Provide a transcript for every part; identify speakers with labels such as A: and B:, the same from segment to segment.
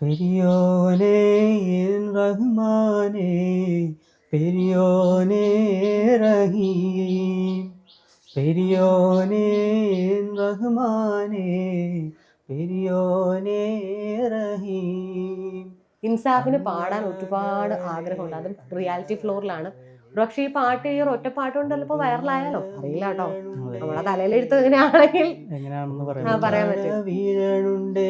A: പെരിയോനേ റഹ്മാനേ പെരിയോനേ റഹീം പെരിയോനേ റഹ്മാനേ പെരിയോനേ റഹീം
B: ഇൻസാഫിന് പാടാൻ ഒരുപാട് ആഗ്രഹമുണ്ട്. അതും റിയാലിറ്റി ഫ്ലോറിലാണ് പക്ഷേ ഈ പാട്ട് ഈ ഒറ്റ പാട്ട് കൊണ്ട് ചിലപ്പോൾ വൈറലായാലോ? അറിയില്ല കേട്ടോ. നമ്മളെ തലയിലെഴുത്ത് എങ്ങനെയാണെങ്കിൽ പറയാൻ പറ്റും.
A: വീഴണുണ്ടേ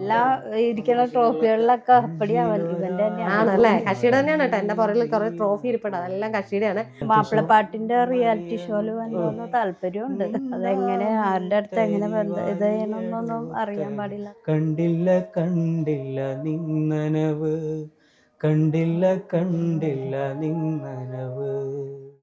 C: എല്ലാ ഇരിക്കുന്ന ട്രോഫികളിലൊക്കെ ഇവന്റെ
B: ആണല്ലേ? കക്ഷിയുടെ തന്നെയാണ് കേട്ടോ. എന്റെ പുറകിൽ കുറെ ട്രോഫി ഇരിപ്പുണ്ട്. അതെല്ലാം കക്ഷിയുടെയാണ്
C: മാപ്പിളപ്പാട്ടിന്റെ റിയാലിറ്റി ഷോയിൽ വന്നു താല്പര്യമുണ്ട്. അതെങ്ങനെ ആരുടെ അടുത്ത് എങ്ങനെ ഇത് ചെയ്യണമെന്നൊന്നും അറിയാൻ പാടില്ല.
A: കണ്ടില്ല കണ്ടില്ല നിന്നനവ് കണ്ടില്ല കണ്ടില്ല നിന്നനവ്